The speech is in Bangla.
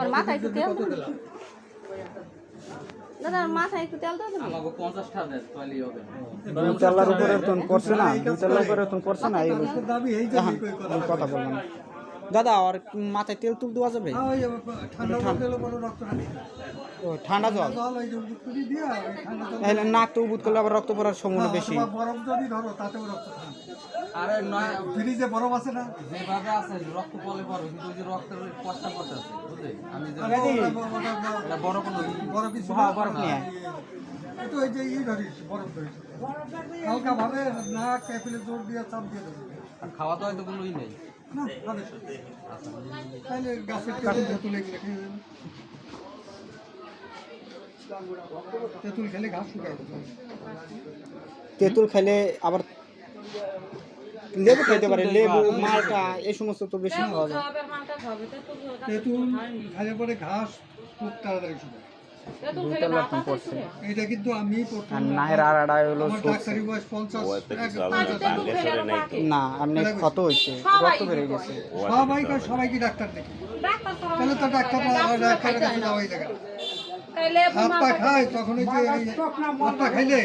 ওর মাথায় একটু তেল দাদা ওর মাথায় একটু তেল দাও দেন তাহলেই হবে। দুই উপরে পড়ছে না দুই তলার উপরে পড়ছে না এই দাবি এই যে কথা বললাম। দাদা আর মাথায় তেল তুল দেওয়া যাবে? ঠান্ডা রক্ত ও ঠান্ডা জল? জল ওই যে উৎপত্তি দিয়ে ওই ঠান্ডা জল তাহলে নাক তো উবুত করলে আবার রক্ত পড়ার সম্ভাবনা বেশি। অথবা বরফ যদি ধরো তাতেও রক্ত আরে নয় ফ্রিজে বরফ আছে না? যেভাবে আছে রক্ত পলে পড়বে কিন্তু ওই যে রক্তের কষ্ট করতে আছে বুঝলে? আমি যে এটা কোনো বরফ কিছু হ্যাঁ, বরফ নিয়ে। একটু ওই যে ই ধরিস বরফ ধরিস হালকা ভাবে নাক ক্যাপিলে জোর দিয়ে চাপ দিয়ে দেবে আর খাওয়া তো হয়তো কোনোই নেই। না তাহলে গাছের তেঁতুল তেঁতুল খেলে ঘাস শুকায় তেঁতুল খেলে আবার লেবু খাইতে পারে লেবু মালটা এই সমস্ত তো বেশি খাওয়া যায়। তেঁতুল খাইলে পরে ঘাস খুব তাড়াতাড়ি শুকায়। এটা কিন্তু আমি। না আপনি ক্ষত হয়েছে রক্ত বেড়ে গেছে। সবাই কয় সবাই কি ডাক্তার দেখি? তাহলে তো ডাক্তার ডাক্তারের কাছে যাওয়াই লাগে না। হাত পা খায় তখন ওই যে হাত পা খাইলে